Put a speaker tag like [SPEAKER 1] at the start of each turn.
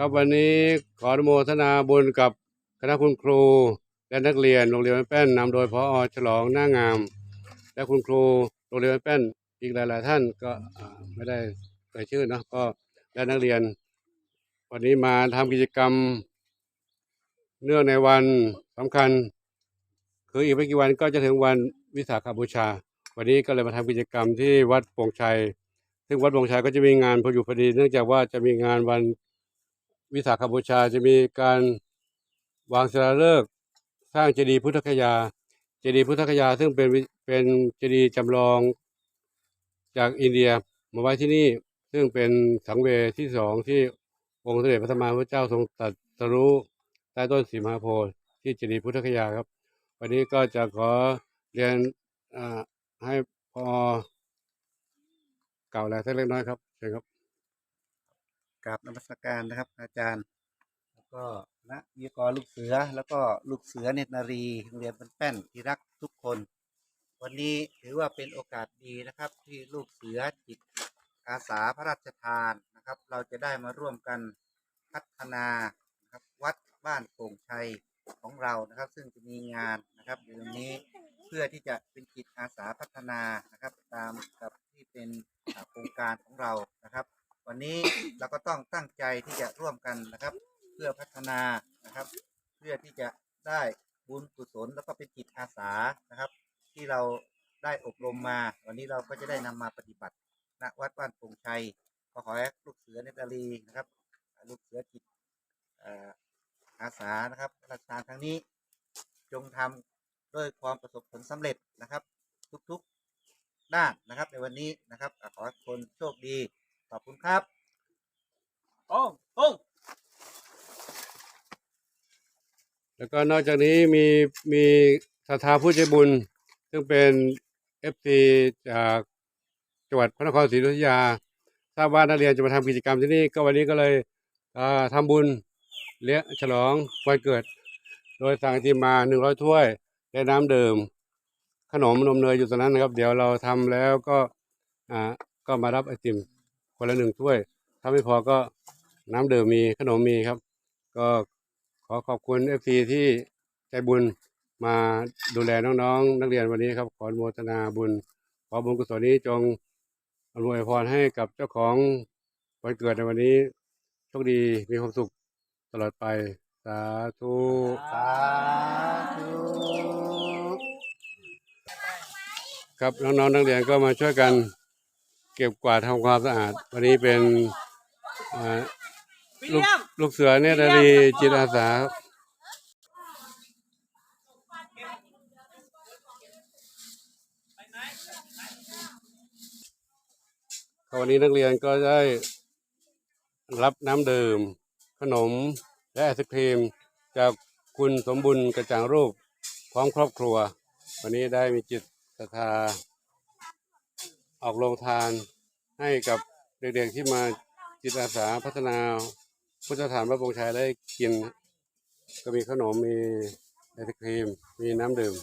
[SPEAKER 1] ครับวันนี้ขออนุโมทนาบุญกับคณะคุณครู และนักเรียนโรงเรียนแม่แป้นนำโดยพออฉลองหน้างาม และคุณครูโรงเรียนแม่แป้นอีกหลาย ๆ ท่านก็ไม่ได้เอ่ยชื่อนะก็และนักเรียน วันนี้มาทำกิจกรรม เนื่องในวันสำคัญ คืออีกไม่กี่วันก็จะถึงวันวิสาขบูชา วันนี้ก็เลยมาทำกิจกรรมที่วัดโป่งชัย ซึ่งวัดโป่งชัยก็จะมีงานพออยู่พอดี เนื่องจากว่าจะมีงานวัน วิสาขบูชาจะมีการวางศิลาฤกษ์สร้างเจดีย์พุทธคยา เจดีย์พุทธคยาซึ่งเป็นเป็นเจดีย์จำลองจากอินเดียมาไว้ที่นี่ซึ่งเป็นสังเวยที่สองที่องค์เสด็จพระสัมมาสัมพุทธเจ้าทรงตรัสรู้ใต้ต้นสีมหาโพธิ์ที่เจดีย์พุทธคยาครับ วันนี้ก็จะขอเรียนให้พอกล่าวอะไรสักเล็กน้อยครับเชิญครับ
[SPEAKER 2] กราบนมัสการนะครับ อาจารย์ แล้วก็คณะวิทยากรลูกเสือแล้วก็ลูกเสือเนตรนารีโรงเรียนบ้านแป้นที่รักทุกคน วันนี้ถือว่าเป็นโอกาสดีนะครับ ที่ลูกเสือจิตอาสาพระราชทานนะครับ เราจะได้มาร่วมกันพัฒนานะครับวัดบ้านโป่งชัยของเรานะครับ ซึ่งจะมีงานนะครับในวันนี้เพื่อที่จะเป็นจิตอาสาพัฒนานะครับ ตามกับที่เป็นโครงการของเรานะครับ วันนี้เราก็ต้องตั้งใจที่จะร่วมกันนะครับ เพื่อพัฒนานะครับ เพื่อที่จะได้บุญกุศลแล้วก็เป็นจิตอาสานะครับ ที่เราได้อบรมมา วันนี้เราก็จะได้นำมาปฏิบัติณวัดบ้านปงชัยก็ขอให้ลูกเสือเนตรลีนะครับ ลูกเสือจิตอาสานะครับราชการครั้งนี้จงทำด้วยความประสบผลสำเร็จนะครับ ทุกๆด้านนะครับในวันนี้นะครับขอให้คนโชคดี ขอบคุณครับโอ้โอ้
[SPEAKER 1] แล้วก็นอกจากนี้มีมีศรัทธาผู้ใจบุญ ซึ่งเป็นเอฟซีจากจังหวัดพระนครศรีอยุธยา ทราบว่านักเรียนจะมาทำกิจกรรมที่นี่ ก็วันนี้ก็เลยเอ่อทำบุญเลี้ยงฉลองวันเกิด โดยสั่งไอติมมาหนึ่งร้อยถ้วย และน้ำดื่มขนมนมเนยอยู่ตรงนั้นนะครับ เดี๋ยวเราทำแล้วก็อ่าก็มารับไอติม คนละหนึ่งถ้วย ถ้าไม่พอก็น้ำดื่มมีขนมมีครับ ก็ขอขอบคุณเอฟซีที่ใจบุญมาดูแลน้องๆ นักเรียนวันนี้ครับ ขอโมทนาบุญ ขอบุญกุศลนี้จงอวยพรให้กับเจ้าของวันเกิดในวันนี้โชคดีมีความสุขตลอดไป สาธุ
[SPEAKER 2] สาธุ
[SPEAKER 1] ครับน้องๆนักเรียนก็มาช่วยกัน เก็บกวาดทำความสะอาด วันนี้เป็นอ่าลูกลูกเสือเนี่ยนารีจิตอาสาครับครับวันนี้นักเรียนก็ได้รับน้ำดื่ม ขนม และไอศครีม จากคุณสมบุญกระจ่างรูป พร้อมครอบครัว วันนี้ได้มีจิตศรัทธา ออกโรงทานให้กับเด็กๆที่มาจิตอาสาพัฒนาพุทธสถานพระบงชัยได้กิน ก็มีขนมมีไอศครีม มีน้ำดื่ม